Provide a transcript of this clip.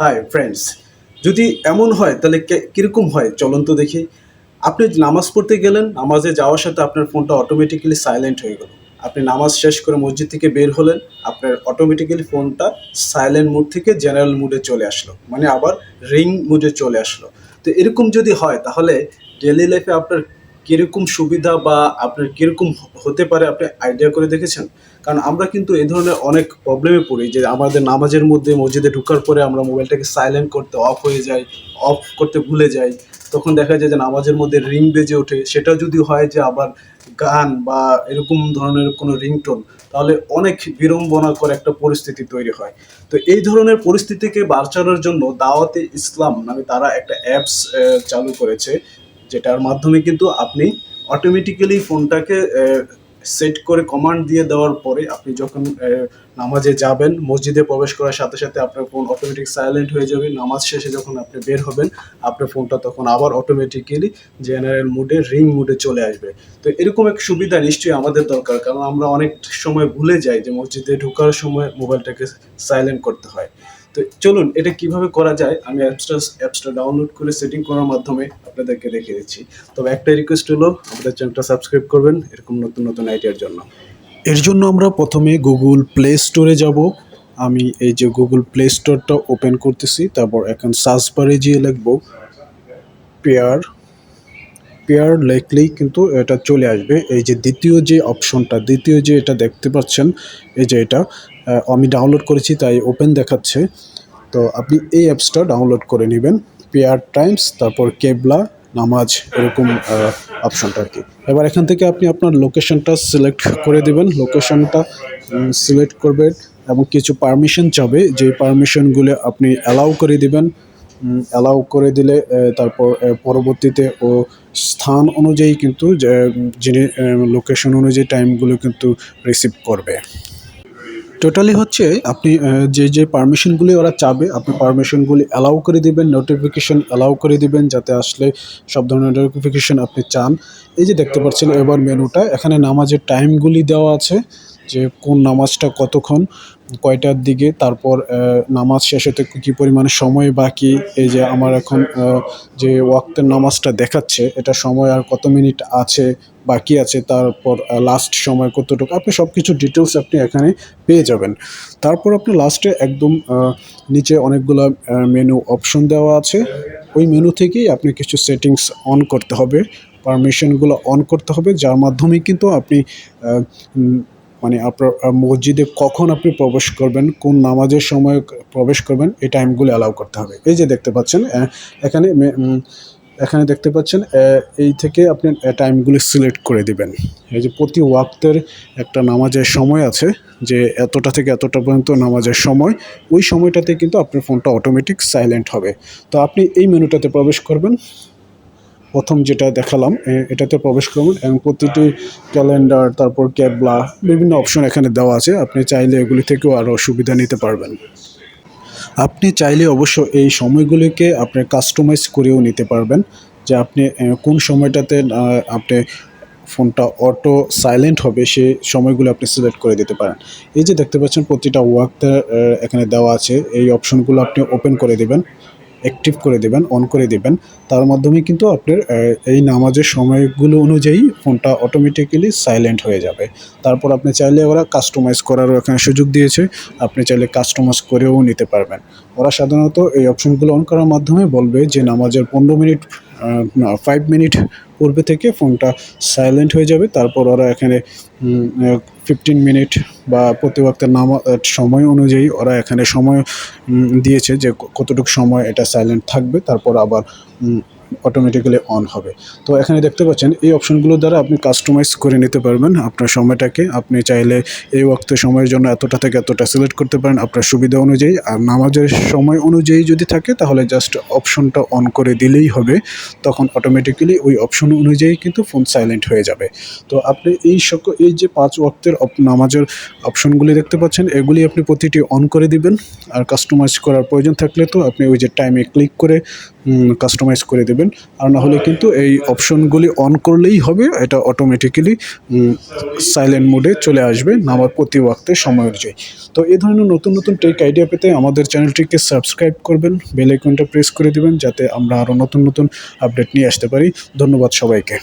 Hi friends যদি এমন হয়, তাহলে কীরকম হয়? চলুন তো দেখি। আপনি নামাজ পড়তে গেলেন, নামাজে যাওয়ার সাথে আপনার ফোনটা অটোমেটিক্যালি সাইলেন্ট হয়ে গেল। আপনি নামাজ শেষ করে মসজিদ থেকে বের হলেন, আপনার অটোমেটিক্যালি ফোনটা সাইলেন্ট মুড থেকে জেনারেল মুডে চলে আসলো। মানে আবার রিং মুডে চলে আসলো। তো এরকম যদি হয়, তাহলে ডেলি লাইফে আপনার কীরকম সুবিধা বা আপনার কীরকম হতে পারে, আপনি আইডিয়া করে দেখেছেন? কারণ আমরা কিন্তু এই ধরনের অনেক প্রবলেমে পড়ি যে আমাদের নামাজের মধ্যে মসজিদে ঢুকার পরে আমরা মোবাইলটাকে সাইলেন্ট করতে অফ হয়ে যাই অফ করতে ভুলে যাই। তখন দেখা যায় যে নামাজের মধ্যে রিং বেজে ওঠে। সেটাও যদি হয় যে আবার গান বা এরকম ধরনের কোনো রিংটোন তাহলে অনেক বিড়ম্বনাকর একটা পরিস্থিতি তৈরি হয়। তো এই ধরনের পরিস্থিতিকে বাঁচানোর জন্য দাওয়াতে ইসলাম নামে তারা একটা অ্যাপস চালু করেছে, যেটার মাধ্যমে কিন্তু আপনি অটোমেটিক্যালি ফোনটাকে সেট করে কমান্ড দিয়ে দেওয়ার পরে আপনি যখন নামাজে যাবেন, মসজিদে প্রবেশ করার সাথে সাথে আপনার ফোন অটোমেটিক সাইলেন্ট হয়ে যাবে। নামাজ শেষে যখন আপনি বের হবেন, আপনার ফোনটা তখন আবার অটোমেটিক্যালি জেনারেল মুডে রিং মুডে চলে আসবে। তো এরকম এক সুবিধা নিশ্চয়ই আমাদের দরকার, কারণ আমরা অনেক সময় ভুলে যাই যে মসজিদে ঢোকার সময় মোবাইলটাকে সাইলেন্ট করতে হয়। তো চলুন, এটা কীভাবে করা যায়? আমি অ্যাপসটা অ্যাপসটা ডাউনলোড করে সেটিং করার মাধ্যমে আপনাদেরকে দেখিয়ে দিচ্ছি। তবে একটা রিকোয়েস্ট হলো, আমাদের চ্যানেলটা সাবস্ক্রাইব করবেন, এরকম নতুন নতুন আইডিয়ার জন্য। এর জন্য আমরা প্রথমে গুগল প্লে স্টোরে যাব। আমি এই যে গুগল প্লে স্টোরটা ওপেন করতেছি, তারপর এখন সার্চ বারে গিয়ে লিখব পেয়ার পেয়ার লেখলেই কিন্তু এটা চলে আসবে। এই যে দ্বিতীয় যে অপশনটা দ্বিতীয় যে এটা দেখতে পাচ্ছেন, এই যে এটা আমি ডাউনলোড করেছি, তাই ওপেন দেখাচ্ছে। তো আপনি এই অ্যাপসটা ডাউনলোড করে নেবেন পেয়ার টাইমস তারপর কেবলা নামাজ এরকম অপশনটা আর কি। এবার এখান থেকে আপনি আপনার লোকেশনটা সিলেক্ট করে দেবেন লোকেশনটা সিলেক্ট করবেন এবং কিছু পারমিশন চাবে যে পারমিশনগুলো আপনি অ্যালাউ করে দিবেন অ্যালাউ করে দিলে তারপর পরবর্তীতে ও স্থান অনুযায়ী কিন্তু যিনি লোকেশন অনুযায়ী টাইমগুলো কিন্তু রিসিভ করবে। টোটালি হচ্ছে, আপনি যে যে পারমিশনগুলি ওরা চাবে, আপনি পারমিশনগুলি অ্যালাউ করে দিবেন নোটিফিকেশন অ্যালাউ করে দিবেন যাতে আসলে সব ধরনের নোটিফিকেশন আপনি চান। এই যে দেখতে পাচ্ছেন, এবার মেনুটা এখানে নামাজের টাইমগুলি দেওয়া আছে। যে কোন নামাজটা কতক্ষণ, কয়টার দিকে, তারপর নামাজ শেষ হতে কী পরিমাণে সময় বাকি, এই যে আমার এখন যে ওয়াক্তের নামাজটা দেখাচ্ছে, এটা সময় আর কত মিনিট আছে, বাকি আছে, তারপর লাস্ট সময় কতটুকু, আপনি সব কিছু ডিটেলস আপনি এখানে পেয়ে যাবেন। তারপর আপনি লাস্টে একদম নিচে অনেকগুলো মেনু অপশন দেওয়া আছে। ওই মেনু থেকেই আপনি কিছু সেটিংস অন করতে হবে পারমিশনগুলো অন করতে হবে, যার মাধ্যমে কিন্তু আপনি মানে আপনার মসজিদে কখন আপনি প্রবেশ করবেন, কোন নামাজের সময় প্রবেশ করবেন, এই টাইমগুলো অ্যালাউ করতে হবে। এই যে দেখতে পাচ্ছেন এখানে এখানে দেখতে পাচ্ছেন এই থেকে আপনি টাইমগুলি সিলেক্ট করে দিবেন। এই যে প্রতি ওয়াক্তের একটা নামাজের সময় আছে, যে এতটা থেকে এতটা পর্যন্ত নামাজের সময়, ওই সময়টাতে কিন্তু আপনার ফোনটা অটোমেটিক সাইলেন্ট হবে। তো আপনি এই মেনুটাতে প্রবেশ করবেন। প্রথম যেটা দেখালাম এটাতে প্রবেশ করবেন এবং প্রতিটি ক্যালেন্ডার তারপর ক্যাবলা বিভিন্ন অপশন এখানে দেওয়া আছে। আপনি চাইলে এগুলি থেকেও আরও সুবিধা নিতে পারবেন। আপনি চাইলে অবশ্য এই সময়গুলিকে আপনি কাস্টমাইজ করেও নিতে পারবেন, যে আপনি কোন সময়টাতে আপনি ফোনটা অটো সাইলেন্ট হবে সেই সময়গুলো আপনি সিলেক্ট করে দিতে পারেন। এই যে দেখতে পাচ্ছেন, প্রতিটা ওয়ার্কটা এখানে দেওয়া আছে। এই অপশনগুলো আপনি ওপেন করে দিবেন। অ্যাক্টিভ করে দেবেন অন করে দেবেন। তার মাধ্যমে কিন্তু আপনার এই নামাজের সময়গুলো অনুযায়ী ফোনটা অটোমেটিক্যালি সাইলেন্ট হয়ে যাবে। তারপর আপনি চাইলে ওরা কাস্টমাইজ করারও এখানে সুযোগ দিয়েছে। আপনি চাইলে কাস্টমাইজ করেও নিতে পারবেন। ওরা সাধারণত এই অপশনগুলো অন করার মাধ্যমে বলবে যে, নামাজের পনেরো মিনিট না ফাইভ মিনিট পূর্বে থেকে ফোনটা সাইলেন্ট হয়ে যাবে। তারপর ওরা এখানে ফিফটিন মিনিট বা প্রতি নাম নামা সময় অনুযায়ী ওরা এখানে সময় দিয়েছে যে কতটুকু সময় এটা সাইলেন্ট থাকবে। তারপর আবার অটোমেটিক্যালি অন হবে। তো এখানে দেখতে পাচ্ছেন, এই অপশনগুলো দ্বারা আপনি কাস্টমাইজ করে নিতে পারবেন। আপনার সময়টাকে আপনি চাইলে এই ওয়াক্ত সময়ের জন্য এতটা থেকে এতটা সিলেক্ট করতে পারেন আপনার সুবিধা অনুযায়ী। আর নামাজের সময় অনুযায়ী যদি থাকে, তাহলে জাস্ট অপশনটা অন করে দিলেই হবে। তখন অটোমেটিক্যালি ওই অপশন অনুযায়ী কিন্তু ফোন সাইলেন্ট হয়ে যাবে। তো আপনি এই সকল এই যে পাঁচ ওয়াক্তের নামাজের অপশনগুলি দেখতে পাচ্ছেন, এগুলি আপনি প্রতিটি অন করে দিবেন। আর কাস্টমাইজ করার প্রয়োজন থাকলে তো আপনি ওই যে টাইমে ক্লিক করে কাস্টমাইজ করে দেবেন। আর না হলে কিন্তু এই অপশনগুলি অন করলেই হবে। এটা অটোমেটিক্যালি সাইলেন্ট মোডে চলে আসবে নামার প্রতি ওয়াক্তে সময় অনুযায়ী। তো এই ধরনের নতুন নতুন টেক আইডিয়া পেতে আমাদের চ্যানেলটিকে সাবস্ক্রাইব করবেন বেল আইকনটা প্রেস করে দেবেন, যাতে আমরা আরও নতুন নতুন আপডেট নিয়ে আসতে পারি। ধন্যবাদ সবাইকে।